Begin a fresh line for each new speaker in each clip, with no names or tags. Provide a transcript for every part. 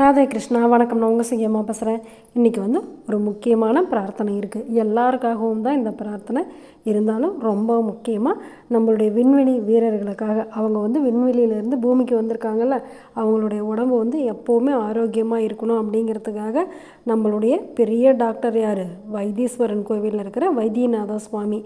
ராதே கிருஷ்ணா வணக்கம். நான் உங்கள் சிங்கம்மா பேசுகிறேன் இன்றைக்கி வந்து ஒரு முக்கியமான பிரார்த்தனை இருக்குது எல்லாருக்காகவும் தான் இந்த பிரார்த்தனை இருந்தாலும் ரொம்ப முக்கியமாக நம்மளுடைய விண்வெளி வீரர்களுக்காக. அவங்க வந்து விண்வெளியிலேருந்து பூமிக்கு வந்திருக்காங்கல்ல அவங்களுடைய உடம்பு வந்து எப்போவுமே ஆரோக்கியமாக இருக்கணும் அப்படிங்கிறதுக்காக நம்மளுடைய பெரிய டாக்டர் யார்? வைத்தீஸ்வரன் கோவிலில் இருக்கிற வைத்தியநாத சுவாமி.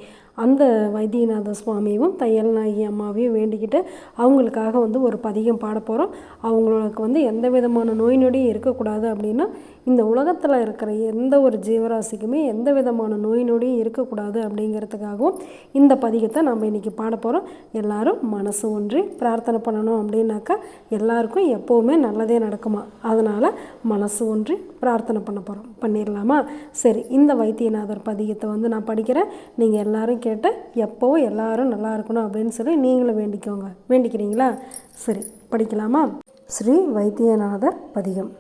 அந்த வைத்தியநாத சுவாமியும் தையல் நாயகி அம்மாவையும் வேண்டிக்கிட்டு அவங்களுக்காக வந்து ஒரு பதிகம் பாட போகிறோம் அவங்களுக்கு வந்து எந்த விதமான நோய் நொடியும் இருக்கக்கூடாது அப்படின்னா இந்த உலகத்தில் இருக்கிற எந்த ஒரு ஜீவராசிக்குமே எந்த விதமான நோய் நொடியும் இருக்கக்கூடாது அப்படிங்கிறதுக்காகவும் இந்த பதிகத்தை நம்ம இன்றைக்கி பாட போகிறோம் எல்லாரும் மனசு ஒன்றி பிரார்த்தனை பண்ணணும் அப்படின்னாக்கா எல்லாருக்கும் எப்போவுமே நல்லதே நடக்குமா? அதனால் மனசு ஒன்றி பிரார்த்தனை பண்ண போகிறோம் பண்ணிடலாமா சரி இந்த வைத்தியநாதர் பதிகத்தை வந்து நான் படிக்கிறேன். நீங்கள் எல்லாரும் கேட்டு எப்போவும் எல்லோரும் நல்லா இருக்கணும் அப்படின்னு சொல்லி நீங்களும் வேண்டிக்கோங்க. வேண்டிக்கிறீங்களா? சரி படிக்கலாமா? ஸ்ரீ வைத்தியநாதர் பதிகம்.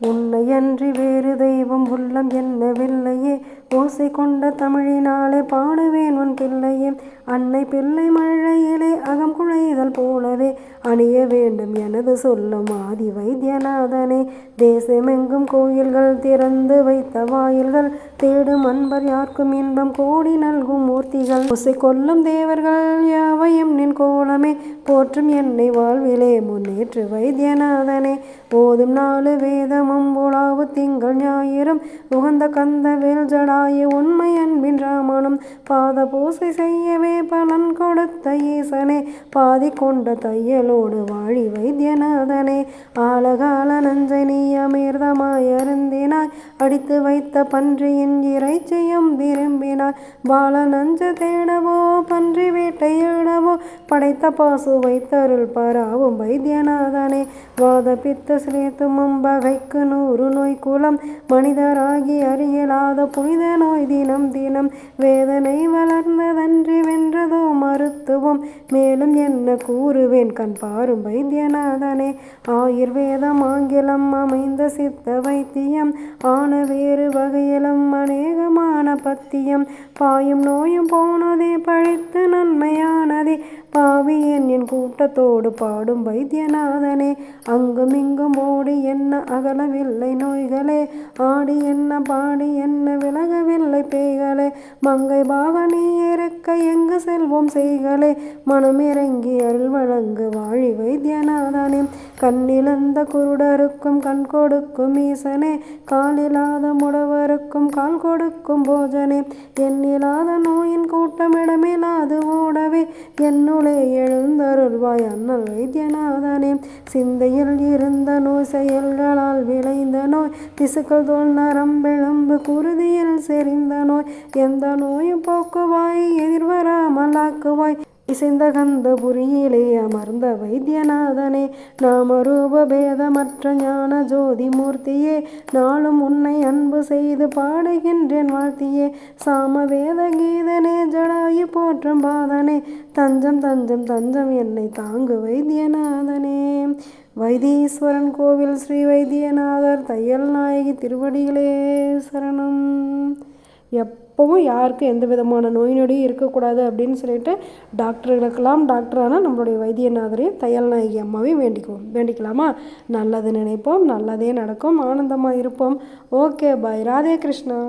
உன்னையன்றி வேறு தெய்வம் உள்ளம் என்னவில்லையே ஓசை கொண்ட தமிழினாலே பாடுவேன் உன் பிள்ளையே அன்னை பிள்ளை மழையிலே அகம் குழைதல் போலவே அணிய வேண்டும் எனது சொல்லும் ஆதி வைத்தியநாதனே தேசமெங்கும் கோயில்கள் திறந்து வைத்த வாயில்கள் தேடும் அன்பர் யாருக்கும் இன்பம் கோடி நல்கும் மூர்த்திகள். ஒசை கொல்லும் தேவர்கள் யாவையும் நின் கோலமே போற்றும் என்னை வாழ்விலே முன்னேற்று வைத்தியநாதனே. போதும் நாலு வேதமும் உலாவு திங்கள் ஞாயிறும் உகந்த கந்த வேல் ஜடாய உண்மை அன்பின் ராமனும். பாத பூசை செய்யவே பலன் கொடுத்த ஈசனே பாதி கொண்ட தையலோடு வாழி வைத்தியநாதனே. ஆலகால நஞ்சை நீ அமிர்தமாய் அருந்தினாய் அடித்து வைத்த பன்றியின் இறைச்சியும் விரும்பினாய். பால நஞ்சு தேடவோ பன்றி வேட்டையிடவோ படைத்த பாசு வைத்தருள் பராவும் வைத்தியநாதனே. வாத பித்த சிலேத்துமும் பகைக்கு நூறு நோய் குலம் மனிதராகி அறியலாத புனித நோய் தினம் தினம். வேதனை வளர்ந்ததன்றி வென்றதோ மருத்துவம்? மேலும் என்ன கூறுவேன்? கண் பாரும் வைத்தியநாதனே ஆயுர்வேதம் ஆங்கிலம் அமைந்த சித்த வைத்தியம் ஆன வேறு வகையிலும் அநேகமான பத்தியம். பாயும் நோயும் போனதே பழித்து நன்மையா பாவியன் என் கூட்டத்தோடு பாடும் வைத்தியநாதனே அங்கும் இங்கும் ஓடி என்ன அகலவில்லை நோய்களே ஆடி என்ன பாடி என்ன விலகவில்லை பேய்களே மங்கை பாவனி இருக்க எங்கு செல்வோம் செய்களே மனமிறங்கி அருள் வழங்கு வாழி வைத்தியநாதனே. கண்ணிழந்த குருடருக்கும் கண் கொடுக்கும் ஈசனே காலில்லாத முடவருக்கும் கால் கொடுக்கும் போஜனே. எண்ணில்லாத நோயின் கூட்டமிடமில்லாது என்னுளே எழுந்தருள்வாய் அண்ணல் வைத்தியநாதனே. சிந்தையில் இருந்த நோய் செயல்களால் விளைந்த நோய் திசுக்கள் தோல் நரம்பெலும்பு குருதியில் செறிந்த நோய் எந்த நோயும் போக்குவாய் எதிர்வராமலாக்குவாய் இசைந்த கந்த புரியிலே அமர்ந்த வைத்தியநாதனே நாம ரூபபேதமற்ற ஞான ஜோதி மூர்த்தியே நாளும் உன்னை அன்பு செய்து பாடுகின்றேன் வாழ்த்தியே. சாமவேத கீதனே ஜடாயு போற்றும் பாதனே தஞ்சம் தஞ்சம் தஞ்சம் என்னை தாங்கு வைத்தியநாதனே. வைத்தீஸ்வரன் கோவில் ஸ்ரீ வைத்தியநாதர் தையல் நாயகி திருவடிகளே சரணம். எப்பவும் யாருக்கும் எந்த விதமான நோய் நொடியும் இருக்கக்கூடாது அப்படின்னு சொல்லிட்டு டாக்டர்களுக்கெல்லாம் டாக்டரான நம்மளுடைய வைத்தியநாதரையும் தையல் நாயகி அம்மாவையும் வேண்டிக்குவோம். வேண்டிக்கலாமா? நல்லது நினைப்போம் நல்லதே நடக்கும் ஆனந்தமாக இருப்போம். Okay bye Radhe Krishna.